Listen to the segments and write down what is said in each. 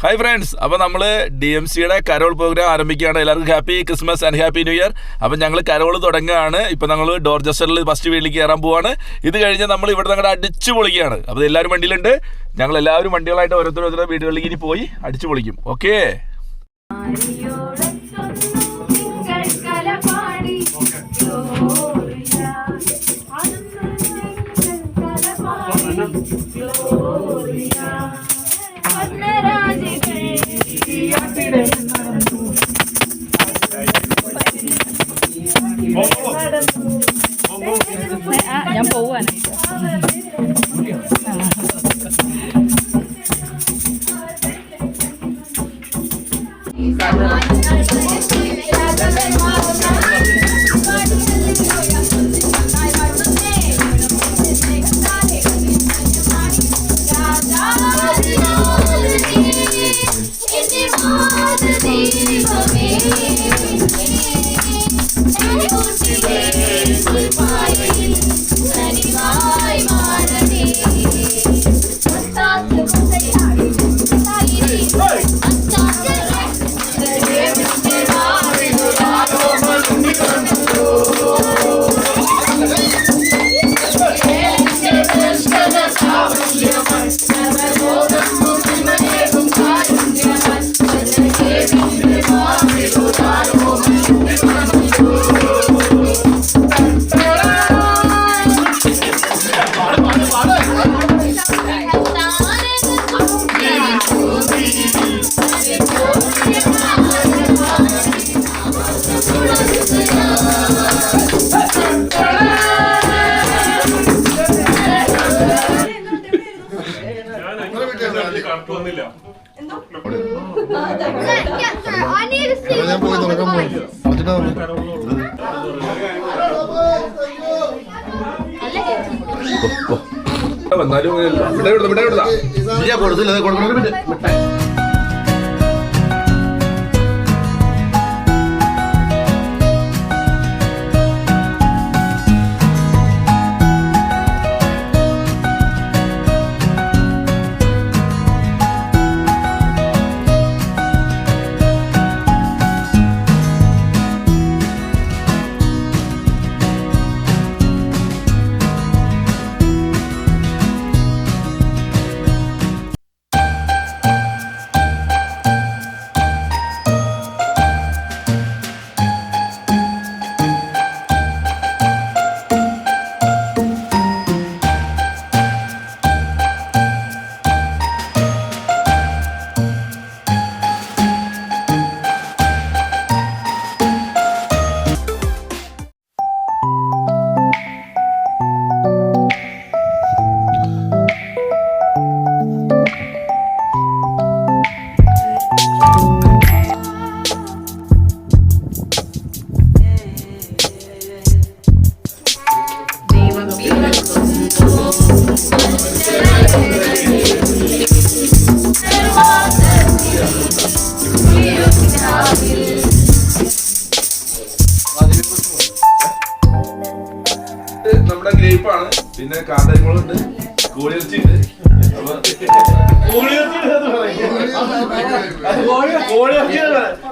Hi friends അപ്പോൾ നമ്മൾ D M സിയുടെ കരോൾ പ്രോഗ്രാം ആരംഭിക്കുകയാണ്. എല്ലാവർക്കും happy Christmas and happy new year അപ്പോൾ ഞങ്ങൾ കരോൾ തുടങ്ങുകയാണ്. ഇപ്പോൾ നമ്മൾ ഡോർജസ്റ്ററിൽ ഫസ്റ്റ് വീട്ടിലേക്ക് കയറാൻ പോവാണ്. ഇത് കഴിഞ്ഞ് നമ്മൾ ഇവിടെ ഞങ്ങളുടെ അടിച്ചു പൊളിക്കുകയാണ്. അപ്പോൾ എല്ലാവരും വണ്ടിയിലുണ്ട്. ഞങ്ങൾ എല്ലാവരും വണ്ടികളായിട്ട് ഓരോരുത്തരോരുത്തരുടെ വീടുകളിലേക്ക് ഇനി പോയി അടിച്ചു പൊളിക്കും. ഓക്കേ ഞാൻ കൊടുത്തില്ല അത് കൊടുക്കണം.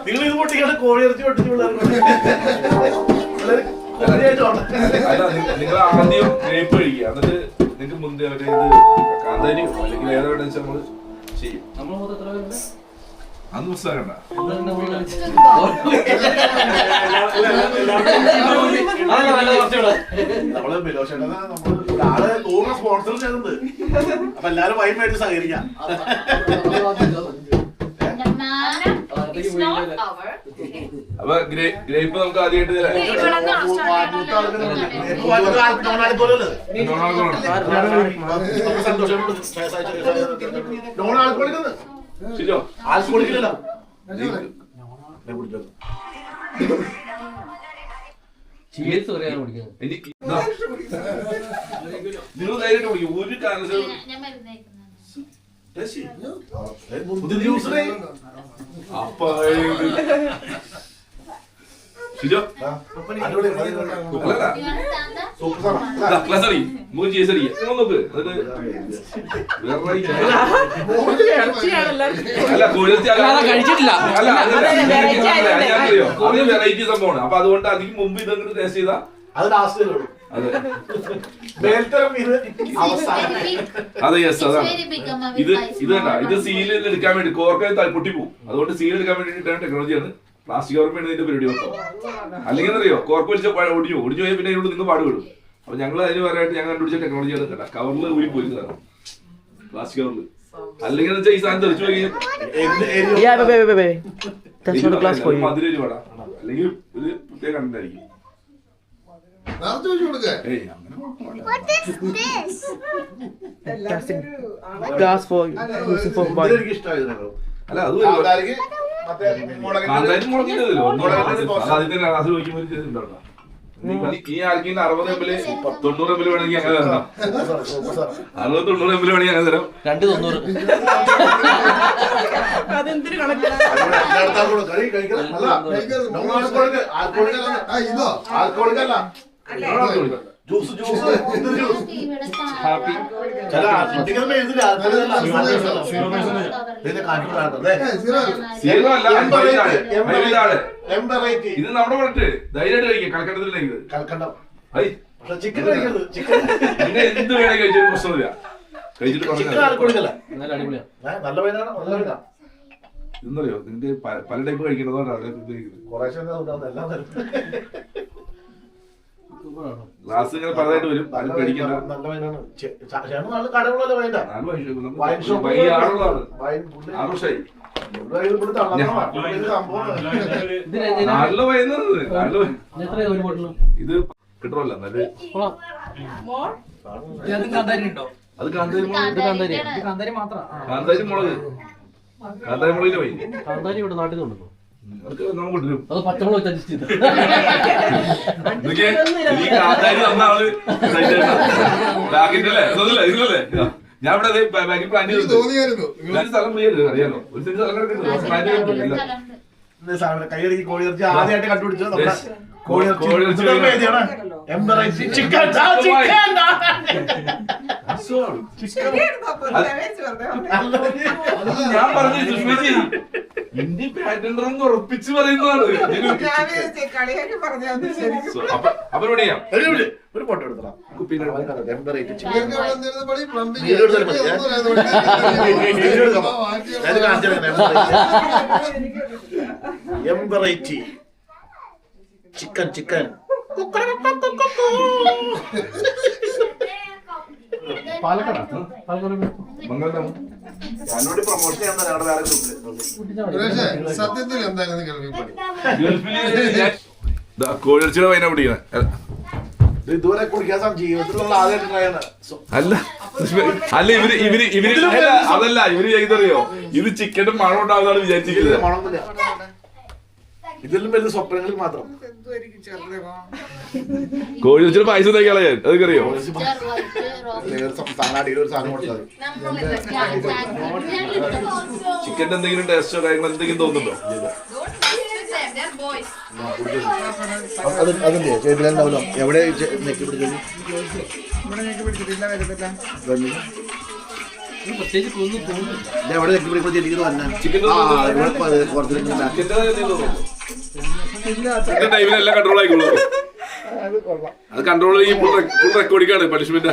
നിങ്ങൾ ഇത് പൊട്ടിക്കാണ്ട് കോഴിയിറച്ചി പൊട്ടിച്ചു നിങ്ങൾ ആദ്യം ഗ്രേപ്പ് കഴിക്കുക എന്നിട്ട് നിങ്ങൾക്ക് മുന്തി മറ്റേ ഇത് കാന്താരിയോ? അല്ലെങ്കിൽ ഏതാ വേണമെന്ന് വെച്ചാൽ നമ്മൾ ചെയ്യും. അന്ന് പുസ്തകം നമ്മൾ ബിലോഷേട്ടനെ നമ്മൾ ആൾ നൂറ് സ്പോൺസർ ചെയ്തത് അപ്പൊ എല്ലാരും മേടിച്ച് സഹകരിക്കാം. അപ്പൊ ഗ്രേപ്പ് നമുക്ക് ആദ്യമായിട്ട് നോൺ ആൽക്കോളിക് ശരിയോ ആൽക്കോളിക്കില്ലല്ലോ ചീസ് പറയാൻ കുടിക്കുന്നത്. നിങ്ങൾ ധൈര്യമായിട്ട് വിളിക്കും ഒരു അല്ല, കഴിച്ചിട്ടില്ല. വെറൈറ്റി സംഭവമാണ്. അപ്പൊ അതുകൊണ്ട് അതിന് മുമ്പ് ഇതങ്ങോട്ട് ടേസ്റ്റ് ചെയ്താ അത് ലാസ്റ്റ് അതെ. യെസ് അതാണ്. ഇത് ഇത് കണ്ട ഇത് സീലിൽ എടുക്കാൻ വേണ്ടി കോർക്ക പൊട്ടിപ്പോവും അതുകൊണ്ട് സീൽ എടുക്കാൻ വേണ്ടിയിട്ടാണ് ടെക്നോളജിയാണ് പ്ലാസ്റ്റിക് ഓർമ്മയാണ് ഇതിന്റെ പരിപാടി മൊത്തം അല്ലെങ്കിൽ അറിയോ കോർപ്പ് വലിച്ച ഒടിഞ്ഞു ഒടിഞ്ഞു പോയാൽ പിന്നെ ഇതിനോട് നിങ്ങൾ പാടുപെടും. അപ്പൊ ഞങ്ങൾ അതിന് പറയാനായിട്ട് ഞങ്ങൾ കണ്ടുപിടിച്ച ടെക്നോളജിയാണ് കേട്ടോ. കവറിൽ ഊരി പോയിരുന്നതാണ് പ്ലാസ്റ്റിക് കവറിൽ അല്ലെങ്കിൽ എന്ന് വെച്ചാൽ ഈ സാധനം തെറിച്ചു പോയി. മധുര ഒരു അല്ലെങ്കിൽ ഒരു പ്രത്യേക കണ്ടന്റ് ആയിരിക്കും നേരത്തെ വെച്ച് കൊടുക്കേ. ഏയ് അങ്ങനെ കുഴപ്പമില്ല. Plastic glass for using for ഇത് buying. എനിക്ക് ഇഷ്ടമായത് ഞങ്ങൾ അല്ല അത് കാന്താരിക്ക് മറ്റേ മുളകിന്റെ കാന്താരി മുളകിന്റെതല്ലോ മുളകിന്റെ ദോശ. ആദ്യത്തെ ക്ലാസ് ചോദിക്കുമ്പോൾ ഒരു ഇത് ഉണ്ടാവും ഈ ആർക്കെങ്കിലും അറുപത് എം എൽ തൊണ്ണൂറ് എം എൽ വേണമെങ്കിൽ അങ്ങനെ തരണം. അറുപത് തൊണ്ണൂറ് എം എൽ വേണമെങ്കിൽ അങ്ങനെ തരാം. രണ്ട് തൊണ്ണൂറ്. അതെന്തൊരു കണക്ക്? കഴിക്കണം. അല്ല, നമ്മൾ ആൾക്കാർക്ക് ആൾക്കാർക്ക് ആ ഇതോ. ആൾക്കാർക്കല്ല. Juice juice Happy. ചില എഴുതില്ല. കാണിക്കുന്നതാണ് അല്ലേ സീറോ ഇത് നമ്മുടെ പറഞ്ഞിട്ട് ധൈര്യമായിട്ട് കഴിക്കാം കലക്കട്ടത്തിലേക്ക് കൽക്കണ്ടം ഐ. പക്ഷെ ചിക്കൻ കഴിക്കരുത്. ചിക്കൻ പിന്നെ എന്ത് വേണേ കഴിച്ചാലും പ്രശ്നമില്ല. കഴിച്ചിട്ട് നല്ല പൈനാ. ഇതെന്നറിയോ നിന്റെ പല ടൈപ്പ് കഴിക്കേണ്ടതുകൊണ്ടാണ് ഗ്ലാസ് ഇങ്ങനെ പലതായിട്ട് വരും. നല്ല അത് നല്ല ചെ- ച- നല്ല നമുക്ക് വൈൻ ഷോപ്പ് വൈൻ പുള്ളി- ആറ് വർഷമായി പുള്ളി ഇവിടെ. പുള്ളി ഒരു വൈകുന്നത് വൈ- ഇത് എത്രയാ ഒരു ബോട്ടിലും ഇത് കിട്ടണമല്ല നല്ല ഇതിനകത്ത് കാന്താരി ഉണ്ടോ? അത് കാന്താരി മുളക് ഇത് കാന്താരി. ഇത് കാന്താരി മാത്രം. കാന്താരി മുളക് കാന്താരി മുളകിന്റെ വൈ കാന്താരി ഇവിടെ നാട്ടിൽ നിന്നുണ്ടോ അത് പച്ചമുളക് അഡ്ജസ്റ്റ് ചെയ്ത്? ഞാൻ ഇവിടെ ബാക്കി പ്ലാൻ സ്ഥലം ഫ്രീ അറിയാലോ. ഒരു സ്ഥലം കിടക്കുന്നുണ്ട്. പ്ലാൻ ചെയ്തിട്ടില്ല. കൈയടിക്ക് കോഴിയിറച്ചി ആദ്യമായിട്ട് കണ്ടുപിടിച്ചത് നമ്മുടെ. കോഴിയിറച്ചി ചിക്കൻ. ഞാൻ പറഞ്ഞു സുഷ്മജി ഇന്ത്യ പാറ്റൻഡർ എന്ന് ഉറപ്പിച്ച് പറയുന്നതാണ്. അപ്പൊ ഒരു ഫോട്ടോ എടുത്തടാം. കുപ്പീനെ എംബറൈറ്റി. എംബറൈറ്റി ചിക്കൻ ചിക്കൻ പാലക്കാടാ പാലക്കാട് മംഗളം ഞാനോട് പ്രൊമോഷൻ ചെയ്യാൻ ഞങ്ങളുടെ വേറെ ഗ്രൂപ്പിൽ സുരേഷേ സത്യത്തിൽ എന്തായിരുന്നു കേൾവി പണി. കോഴിച്ചിയുടെ വൈന ഇതുവരെ ജീവിതത്തിലുള്ള ആദ്യമായിട്ട്. So, അല്ല ഇവർ ഇവർ ഇവർ അതല്ല ഇവർ ചെയ്തറിയോ ഇത് ചിക്കൻ മണം ഉണ്ടാവുന്നതാണ് വിചാരിച്ചിരിക്കുന്നത്. ഇതിലും വലിയ സ്വപ്നങ്ങളിൽ മാത്രം. കോഴി വെച്ചിട്ട് പൈസ തയ്ക്കാളെ ഞാൻ? അതൊക്കെ അറിയോ white, ഒരു സാധനം അടിയിൽ ഒരു എന്തെങ്കിലും ടേസ്റ്റോ കാര്യങ്ങളോ എന്തെങ്കിലും തോന്നുന്നുണ്ടോ? അത് അതില്ലേ ചെയ്തിട്ടുണ്ടാവില്ല എവിടെ നെക്കി പിടിച്ചത്? എവിടെ നെക്കി പിടിക്കുമ്പോൾ വന്നെ ടൈമിലെല്ലാം കൺട്രോൾ ആയിക്കോളൂ. അത് കൺട്രോൾ ഈ ഫുൾ റെക്കോർഡിക്കാണ് പണിഷ്മെന്റ്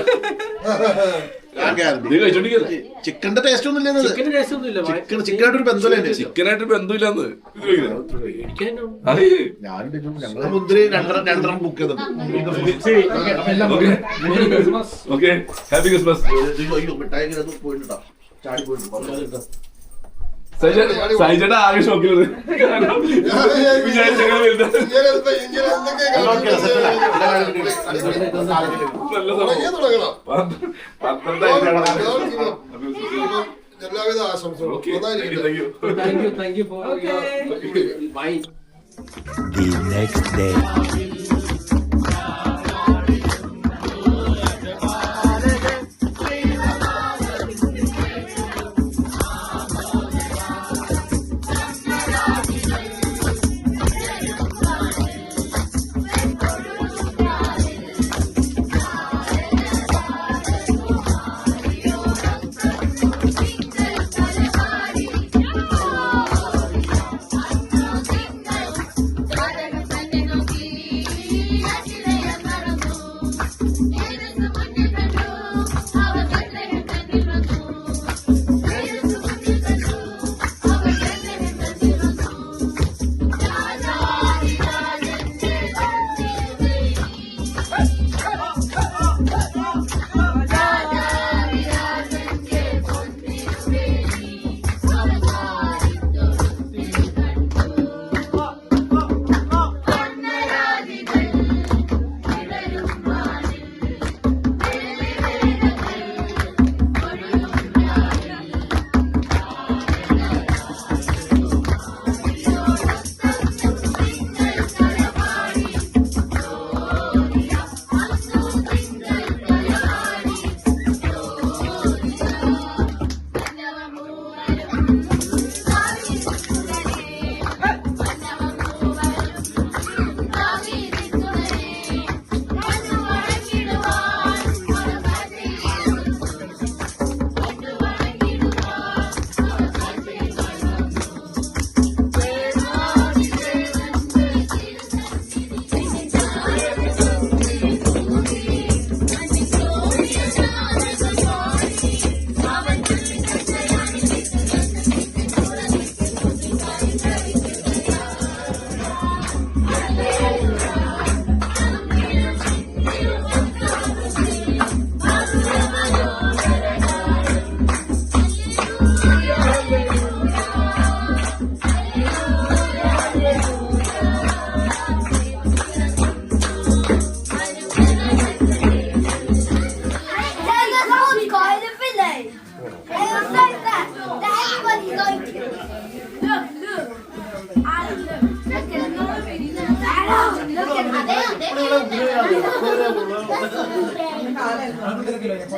ചിക്കന്റെ ടേസ്റ്റ് ഒന്നും ഇല്ലെന്നത്. ചിക്കന് ടേസ്റ്റ് ഒന്നും ഇല്ല. ചിക്കൻ ചിക്കനായിട്ടൊരു ബന്ധമില്ല ചിക്കനായിട്ട് ബന്ധമില്ലെന്ന്. ഞാൻ മുന്തിരി രണ്ടെണ്ണം രണ്ടെണ്ണം ബുക്ക് ഓക്കെ ഹാപ്പി ക്രിസ്മസ് ചാടി പോയിട്ടുണ്ട്. സൈജയുടെ ആകെ ഷോക്കിലത് എല്ലാവിധ ആശംസകളും.